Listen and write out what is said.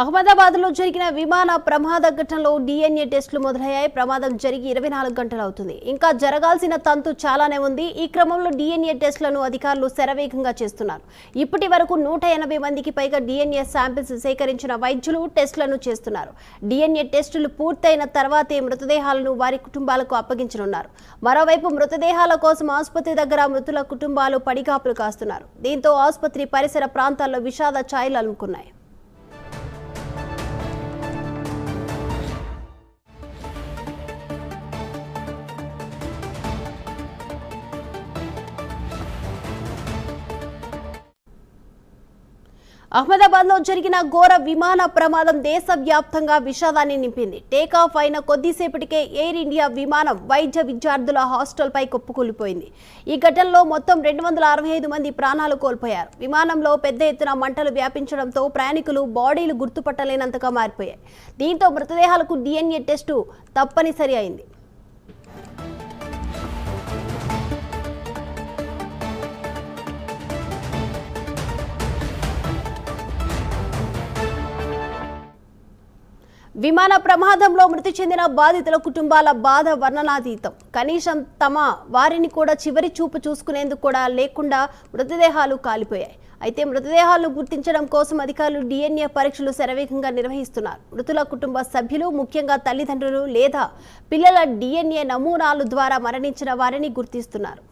అహ్మదాబాద్లో జరిగిన విమాన ప్రమాద ఘటనలో డిఎన్ఏ టెస్టులు మొదలయ్యాయి. ప్రమాదం జరిగి ఇరవై నాలుగు గంటలు అవుతుంది. ఇంకా జరగాల్సిన తంతు చాలానే ఉంది. ఈ క్రమంలో డిఎన్ఏ టెస్టులను అధికారులు శరవేగంగా చేస్తున్నారు. ఇప్పటి వరకు నూట ఎనభై మందికి పైగా డిఎన్ఏ శాంపిల్స్ సేకరించిన వైద్యులు టెస్టులను చేస్తున్నారు. డిఎన్ఏ టెస్టులు పూర్తయిన తర్వాతే మృతదేహాలను వారి కుటుంబాలకు అప్పగించనున్నారు. మరోవైపు మృతదేహాల కోసం ఆసుపత్రి దగ్గర మృతుల కుటుంబాలు పడిగాపులు కాస్తున్నారు. దీంతో ఆసుపత్రి పరిసర ప్రాంతాల్లో విషాద ఛాయలు అలుముకున్నాయి. అహ్మదాబాద్లో జరిగిన ఘోర విమాన ప్రమాదం దేశవ్యాప్తంగా విషాదాన్ని నింపింది. టేకాఫ్ అయిన కొద్దిసేపటికే ఎయిర్ ఇండియా విమానం వైద్య విద్యార్థుల హాస్టల్పై కుప్పకూలిపోయింది. ఈ ఘటనలో మొత్తం రెండు వందల అరవై ఐదు మంది ప్రాణాలు కోల్పోయారు. విమానంలో పెద్ద ఎత్తున మంటలు వ్యాపించడంతో ప్రయాణికులు బాడీలు గుర్తుపట్టలేనంతగా మారిపోయాయి. దీంతో మృతదేహాలకు డిఎన్ఏ టెస్టు తప్పనిసరి అయింది. విమాన ప్రమాదంలో మృతి చెందిన బాధితుల కుటుంబాల బాధ వర్ణనాతీతం. కనీసం తమ వారిని కూడా చివరి చూపు చూసుకునేందుకు కూడా లేకుండా మృతదేహాలు కాలిపోయాయి. అయితే మృతదేహాలను గుర్తించడం కోసం అధికారులు డిఎన్ఏ పరీక్షలు శరవేగంగా నిర్వహిస్తున్నారు. మృతుల కుటుంబ సభ్యులు ముఖ్యంగా తల్లిదండ్రులు లేదా పిల్లల డిఎన్ఏ నమూనాలు ద్వారా మరణించిన వారిని గుర్తిస్తున్నారు.